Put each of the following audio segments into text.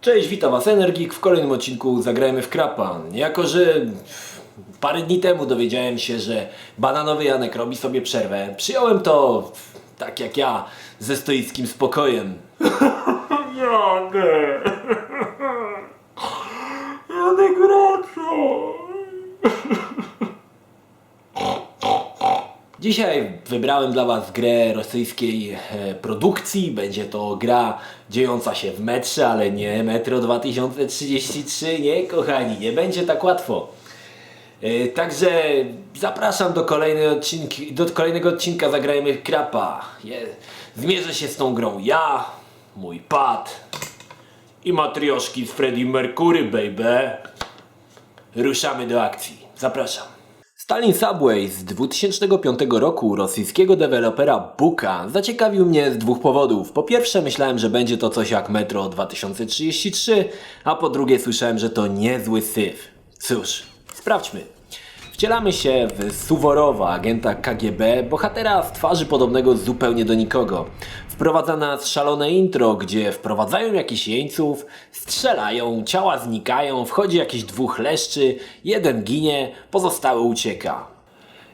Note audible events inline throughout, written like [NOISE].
Cześć, witam Was Energik. W kolejnym odcinku zagrajmy w Krapa. Jako, że parę dni temu dowiedziałem się, że bananowy Janek robi sobie przerwę, przyjąłem to tak jak ja, ze stoickim spokojem. [LAUGHS] Janek! Janek wraca! Dzisiaj wybrałem dla Was grę rosyjskiej e, produkcji. Będzie to gra dziejąca się w metrze, ale nie Metro 2033. Nie, kochani, nie będzie tak łatwo. E, Także zapraszam do, kolejnej odcinki, do kolejnego odcinka Zagrajmy Krapa. Zmierzę się z tą grą ja, mój pad i matrioszki z Freddie Mercury, baby. Ruszamy do akcji. Zapraszam. Stalin Subway z 2005 roku rosyjskiego dewelopera Buka zaciekawił mnie z dwóch powodów. Po pierwsze myślałem, że będzie to coś jak Metro 2033, a po drugie słyszałem, że to niezły syf. Cóż, sprawdźmy. Wcielamy się w Suworowa, agenta KGB, bohatera z twarzy podobnego zupełnie do nikogo. Wprowadza nas szalone intro, gdzie wprowadzają jakichś jeńców, strzelają, ciała znikają, wchodzi jakiś dwóch leszczy, jeden ginie, pozostały ucieka.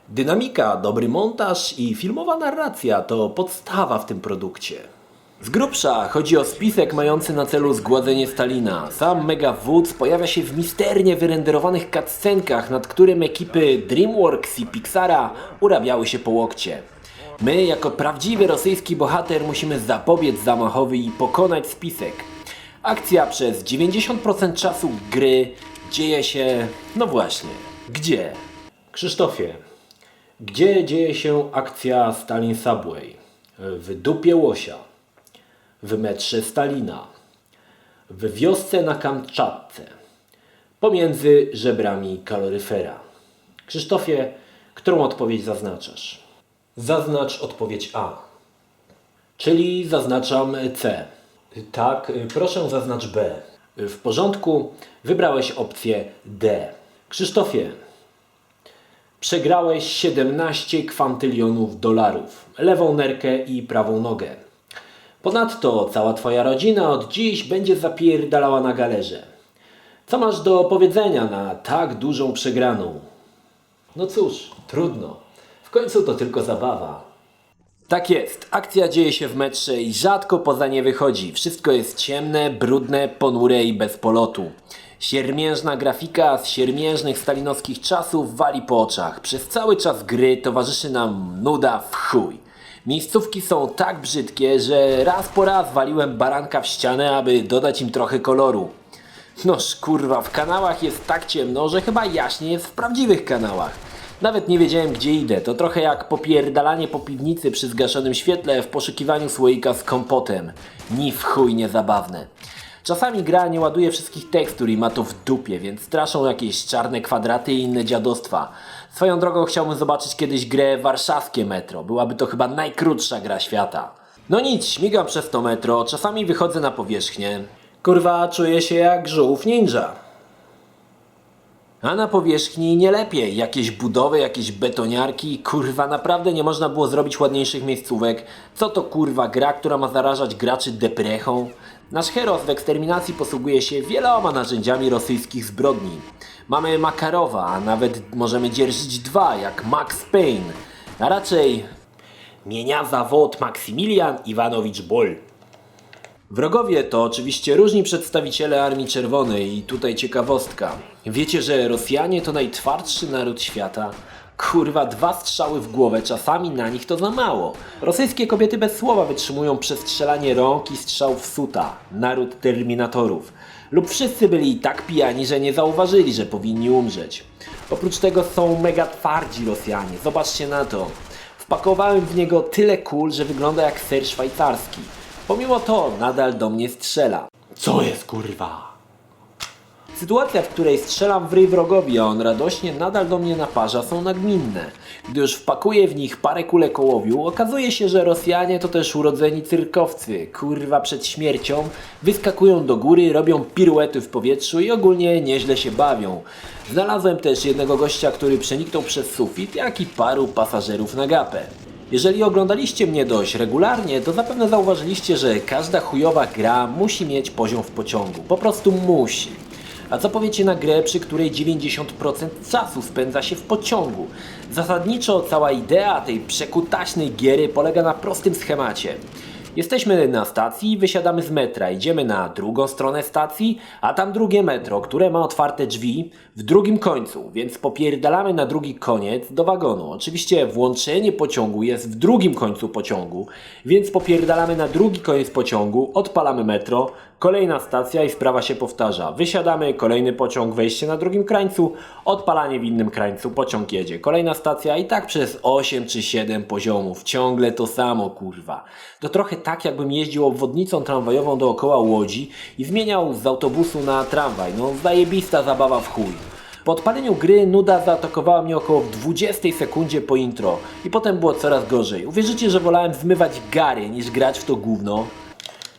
Dynamika, dobry montaż i filmowa narracja to podstawa w tym produkcie. Z grubsza chodzi o spisek mający na celu zgładzenie Stalina. Sam Mega Woods pojawia się w misternie wyrenderowanych cutscenkach, nad którym ekipy DreamWorks i Pixara urabiały się po łokcie. My, jako prawdziwy rosyjski bohater, musimy zapobiec zamachowi i pokonać spisek. Akcja przez 90% czasu gry dzieje się, no właśnie, gdzie? Krzysztofie, gdzie dzieje się akcja Stalin Subway? W dupie łosia, w metrze Stalina, w wiosce na Kamczatce, pomiędzy żebrami kaloryfera. Krzysztofie, którą odpowiedź zaznaczasz? Zaznacz odpowiedź A. Czyli zaznaczam C. Tak, y, proszę zaznacz B. W porządku, wybrałeś opcję D. Krzysztofie, przegrałeś 17 kwantylionów dolarów, lewą nerkę i prawą nogę. Ponadto cała twoja rodzina od dziś będzie zapierdalała na galerze. Co masz do powiedzenia na tak dużą przegraną? No cóż, trudno. W końcu to tylko zabawa. Tak jest. Akcja dzieje się w metrze i rzadko poza nie wychodzi. Wszystko jest ciemne, brudne, ponure i bez polotu. Siermiężna grafika z siermiężnych stalinowskich czasów wali po oczach. Przez cały czas gry towarzyszy nam nuda w chuj. Miejscówki są tak brzydkie, że raz po raz waliłem baranka w ścianę, aby dodać im trochę koloru. Noż kurwa, w kanałach jest tak ciemno, że chyba jaśnie jest w prawdziwych kanałach. Nawet nie wiedziałem gdzie idę, to trochę jak popierdalanie po piwnicy przy zgaszonym świetle w poszukiwaniu słoika z kompotem. Ni w chuj. Czasami gra nie ładuje wszystkich tekstur i ma to w dupie, więc straszą jakieś czarne kwadraty i inne dziadostwa. Swoją drogą chciałbym zobaczyć kiedyś grę Warszawskie Metro. Byłaby to chyba najkrótsza gra świata. No nic, śmigam przez to metro, czasami wychodzę na powierzchnię. Kurwa, czuję się jak żółw ninja. A na powierzchni nie lepiej. Jakieś budowy, jakieś betoniarki. Kurwa, naprawdę nie można było zrobić ładniejszych miejscówek. Co to kurwa gra, która ma zarażać graczy deprechą? Nasz heros w eksterminacji posługuje się wieloma narzędziami rosyjskich zbrodni. Mamy Makarowa, a nawet możemy dzierżyć dwa, jak Max Payne. A raczej mienia zawód Maksymilian Iwanowicz Boll. Wrogowie to oczywiście różni przedstawiciele Armii Czerwonej i tutaj ciekawostka. Wiecie, że Rosjanie to najtwardszy naród świata? Kurwa, dwa strzały w głowę, czasami na nich to za mało. Rosyjskie kobiety bez słowa wytrzymują przestrzelanie rąk i strzał w suta. Naród terminatorów. Lub wszyscy byli tak pijani, że nie zauważyli, że powinni umrzeć. Oprócz tego są mega twardzi Rosjanie. Zobaczcie na to. Wpakowałem w niego tyle kul, że wygląda jak ser szwajcarski. Pomimo to nadal do mnie strzela. Co jest kurwa? Sytuacja, w której strzelam w ryj wrogowi, a on radośnie nadal do mnie naparza, są nagminne. Gdy już wpakuję w nich parę kulek ołowiu, okazuje się, że Rosjanie to też urodzeni cyrkowcy. Kurwa, przed śmiercią wyskakują do góry, robią piruety w powietrzu i ogólnie nieźle się bawią. Znalazłem też jednego gościa, który przeniknął przez sufit, jak i paru pasażerów na gapę. Jeżeli oglądaliście mnie dość regularnie, to zapewne zauważyliście, że każda chujowa gra musi mieć poziom w pociągu. Po prostu musi. A co powiecie na grę, przy której 90% czasu spędza się w pociągu? Zasadniczo cała idea tej przekutaśnej giery polega na prostym schemacie. Jesteśmy na stacji wysiadamy z metra. Idziemy na drugą stronę stacji, a tam drugie metro, które ma otwarte drzwi w drugim końcu, więc popierdalamy na drugi koniec do wagonu. Oczywiście włączenie pociągu jest w drugim końcu pociągu, więc popierdalamy na drugi koniec pociągu, odpalamy metro, kolejna stacja i sprawa się powtarza. Wysiadamy, kolejny pociąg, wejście na drugim krańcu, odpalanie w innym krańcu, pociąg jedzie. Kolejna stacja i tak przez 8 czy 7 poziomów. Ciągle to samo, kurwa. To trochę tak, jakbym jeździł obwodnicą tramwajową dookoła Łodzi i zmieniał z autobusu na tramwaj. No, zajebista zabawa w chuj. Po odpaleniu gry nuda zaatakowała mnie około w 20 sekundzie po intro i potem było coraz gorzej. Uwierzycie, że wolałem zmywać gary niż grać w to gówno?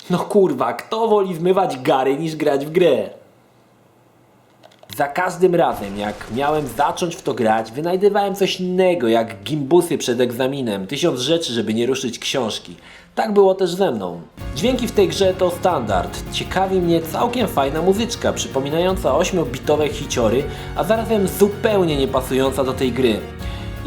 No kurwa, kto woli zmywać gary niż grać w grę? Za każdym razem, jak miałem zacząć w to grać, wynajdywałem coś innego, jak gimbusy przed egzaminem, tysiąc rzeczy, żeby nie ruszyć książki. Tak było też ze mną. Dźwięki w tej grze to standard. Ciekawi mnie całkiem fajna muzyczka, przypominająca 8-bitowe hiciory, a zarazem zupełnie nie pasująca do tej gry.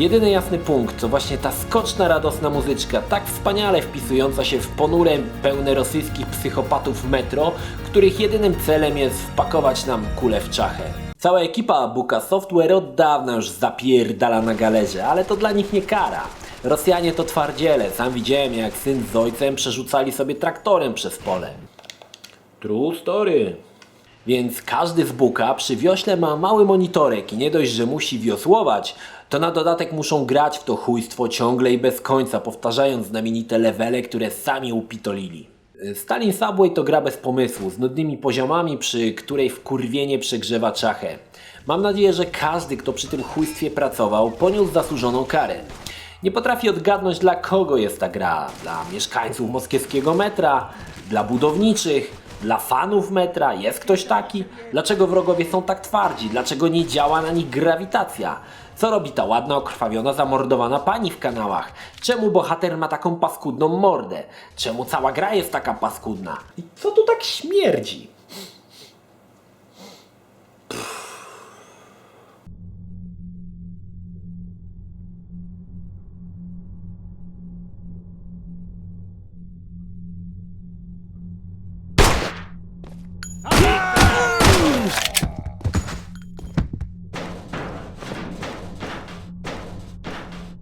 Jedyny jasny punkt to właśnie ta skoczna, radosna muzyczka, tak wspaniale wpisująca się w ponure, pełne rosyjskich psychopatów metro, których jedynym celem jest wpakować nam kulę w czachę. Cała ekipa Buka Software od dawna już zapierdala na galerze, ale to dla nich nie kara. Rosjanie to twardziele, sam widziałem jak syn z ojcem przerzucali sobie traktorem przez pole. True story. Więc każdy z buka przy wiośle ma mały monitorek i nie dość, że musi wiosłować, to na dodatek muszą grać w to chujstwo ciągle i bez końca, powtarzając znamienite levele, które sami upitolili. Stalin Subway to gra bez pomysłu, z nudnymi poziomami, przy której wkurwienie przegrzewa czachę. Mam nadzieję, że każdy, kto przy tym chujstwie pracował, poniósł zasłużoną karę. Nie potrafi odgadnąć dla kogo jest ta gra. Dla mieszkańców moskiewskiego metra, dla budowniczych, dla fanów metra. Jest ktoś taki? Dlaczego wrogowie są tak twardzi? Dlaczego nie działa na nich grawitacja? Co robi ta ładna, okrwawiona, zamordowana pani w kanałach? Czemu bohater ma taką paskudną mordę? Czemu cała gra jest taka paskudna? I co tu tak śmierdzi?